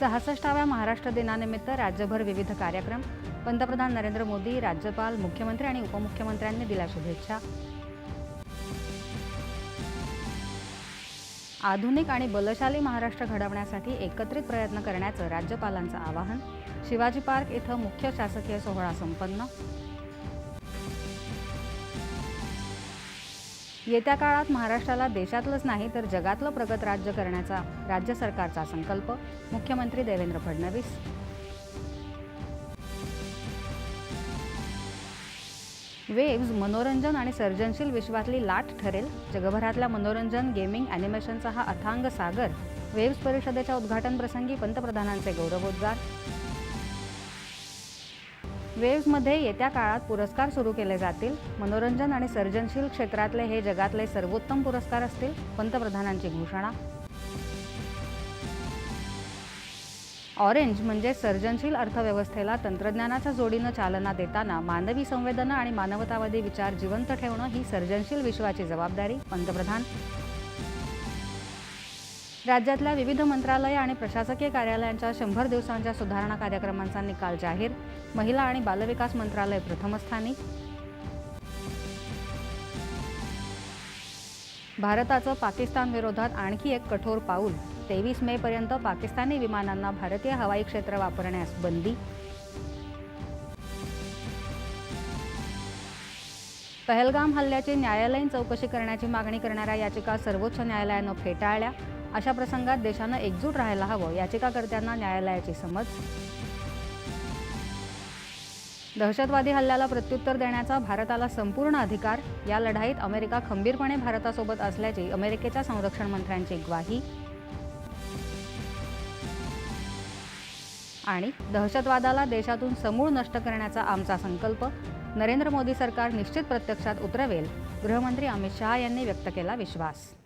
सहासष्टाव्या महाराष्ट्र दिनानिमित्त राज्यभर विविध कार्यक्रम. पंतप्रधान नरेंद्र मोदी राज्यपाल मुख्यमंत्री आणि उपमुख्यमंत्र्यांनी दिल्या शुभेच्छा. आधुनिक आणि बलशाली महाराष्ट्र घडवण्यासाठी एकत्रित प्रयत्न करण्याचं राज्यपालांचं आवाहन. शिवाजी पार्क इथं मुख्य शासकीय सोहळा संपन्न. येत्या काळात महाराष्ट्राला देशातलंच नाही तर जगातलं प्रगत राज्य करण्याचा राज्य सरकारचा संकल्प. मुख्यमंत्री देवेंद्र फडणवीस. वेव्ज मनोरंजन आणि सर्जनशील विश्वातली लाट ठरेल. जगभरातल्या मनोरंजन गेमिंग ॲनिमेशनचा हा अथांग सागर. वेव्ज परिषदेच्या उद्घाटन प्रसंगी पंतप्रधानांचे गौरवोद्गार. वेव्समध्ये येत्या काळात पुरस्कार सुरू केले जातील. मनोरंजन आणि सर्जनशील क्षेत्रातले हे जगातले सर्वोत्तम पुरस्कार असतील पंतप्रधानांची घोषणा. ऑरेंज म्हणजे सर्जनशील अर्थव्यवस्थेला तंत्रज्ञानाच्या जोडीनं चालना देताना मानवी संवेदना आणि मानवतावादी विचार जिवंत ठेवणं ही सर्जनशील विश्वाची जबाबदारी पंतप्रधान. राज्यातल्या विविध मंत्रालय आणि प्रशासकीय कार्यालयांच्या शंभर दिवसांच्या सुधारणा कार्यक्रमांचा निकाल जाहीर. महिला आणि बालविकास मंत्रालय प्रथमस्थानी. भारताचं पाकिस्तान विरोधात आणखी एक कठोर पाऊल. तेवीस मे पर्यंत पाकिस्तानी विमानांना भारतीय हवाई क्षेत्र वापरण्यास बंदी. पहलगाम हल्ल्याची न्यायालयीन चौकशी करण्याची मागणी करणाऱ्या याचिका सर्वोच्च न्यायालयानं फेटाळल्या. अशा प्रसंगात देशानं एकजूट राहायला हवं. याचिकाकर्त्यांना न्यायालयाची समज. दहशतवादी हल्ल्याला प्रत्युत्तर देण्याचा भारताला संपूर्ण अधिकार या लढाईत अमेरिका खंबीरपणे भारतासोबत असल्याची अमेरिकेच्या संरक्षण मंत्र्यांची ग्वाही. आणि दहशतवादाला देशातून समूळ नष्ट करण्याचा आमचा संकल्प नरेंद्र मोदी सरकार निश्चित प्रत्यक्षात उतरवेल गृहमंत्री अमित शहा यांनी व्यक्त केला विश्वास.